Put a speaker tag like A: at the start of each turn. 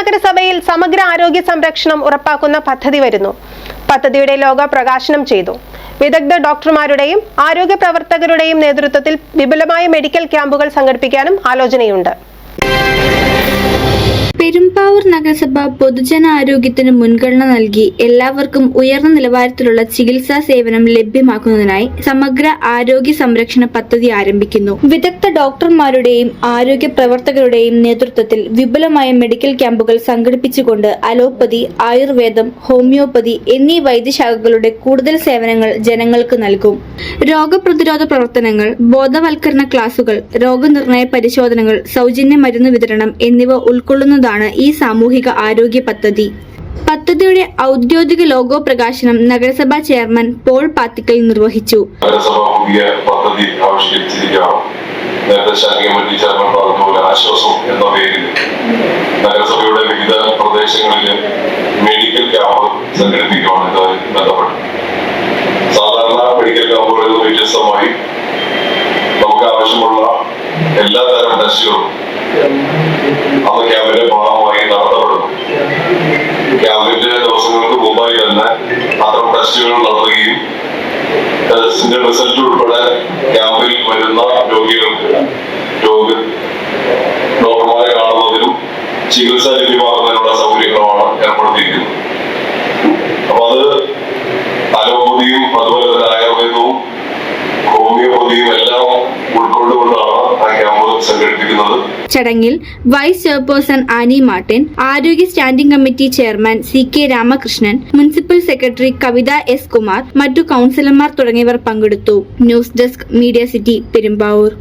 A: നഗരസഭയിൽ സമഗ്ര ആരോഗ്യ സംരക്ഷണം ഉറപ്പാക്കുന്ന പദ്ധതി വരുന്നു. പദ്ധതിയുടെ ലോഗോ പ്രകാശനം ചെയ്തു. വിദഗ്ധ ഡോക്ടർമാരുടെയും ആരോഗ്യ പ്രവർത്തകരുടെയും നേതൃത്വത്തിൽ വിപുലമായ മെഡിക്കൽ ക്യാമ്പുകൾ സംഘടിപ്പിക്കാനും ആലോചനയുണ്ട്.
B: പെരുമ്പാവൂർ നഗരസഭ പൊതുജനാരോഗ്യത്തിന് മുൻഗണന നൽകി എല്ലാവർക്കും ഉയർന്ന നിലവാരത്തിലുള്ള ചികിത്സാ സേവനം ലഭ്യമാക്കുന്നതിനായി സമഗ്ര ആരോഗ്യ സംരക്ഷണ പദ്ധതി ആരംഭിക്കുന്നു. വിദഗ്ധ ഡോക്ടർമാരുടെയും ആരോഗ്യ പ്രവർത്തകരുടെയും നേതൃത്വത്തിൽ വിപുലമായ മെഡിക്കൽ ക്യാമ്പുകൾ സംഘടിപ്പിച്ചുകൊണ്ട് അലോപ്പതി ആയുർവേദം ഹോമിയോപ്പതി എന്നീ വൈദ്യശാഖകളുടെ കൂടുതൽ സേവനങ്ങൾ ജനങ്ങൾക്ക് നൽകും. രോഗപ്രതിരോധ പ്രവർത്തനങ്ങൾ ബോധവൽക്കരണ ക്ലാസുകൾ രോഗനിർണയ പരിശോധനകൾ സൗജന്യ മരുന്ന് വിതരണം എന്നിവ ഉൾക്കൊള്ളുന്നതാണ് ഈ സാമൂഹിക ആരോഗ്യ പദ്ധതി. പദ്ധതിയുടെ ഔദ്യോഗിക ലോഗോ പ്രകാശനം നഗരസഭാ ചെയർമാൻ പോൾ പാത്തിക്കൽ നിർവഹിച്ചു.
C: ചെയർമാൻ നഗരസഭയുടെ വിവിധ പ്രദേശങ്ങളിൽ മെഡിക്കൽ ക്യാമ്പ് സംഘടിപ്പിക്കുകയാണ് ഇതുമായി സാധാരണ മെഡിക്കൽ ക്യാമ്പുകളിൽ നിന്ന് വ്യത്യസ്തമായി നമുക്ക് ആവശ്യമുള്ള എല്ലാ തരം ടെസ്റ്റുകളും അന്ന് ക്യാമ്പിന്റെ ക്യാമ്പിന്റെ ദിവസങ്ങൾക്ക് മുമ്പായി തന്നെ അത്തരം ടെസ്റ്റുകൾ നടത്തുകയും ടെസ്റ്റിന്റെ റിസൾട്ട് ഉൾപ്പെടെ ക്യാമ്പിൽ വരുന്ന രോഗികൾക്ക് രോഗ ഡോക്ടർമാരെ കാണുന്നതിനും ചികിത്സ ലഭ്യമാകുന്നതിനുള്ള സൗകര്യങ്ങളുമാണ് ഏർപ്പെടുത്തിയിരിക്കുന്നത്.
B: ചടങ്ങിൽ വൈസ് ചെയർപേഴ്സൺ ആനി മാർട്ടിൻ ആരോഗ്യ standing committee chairman C K Ramakrishnan municipal secretary Kavitha S Kumar മറ്റു കൗൺസിലർമാർ തുടങ്ങിയവർ പങ്കെടുത്തു. News desk media city Perumbavoor.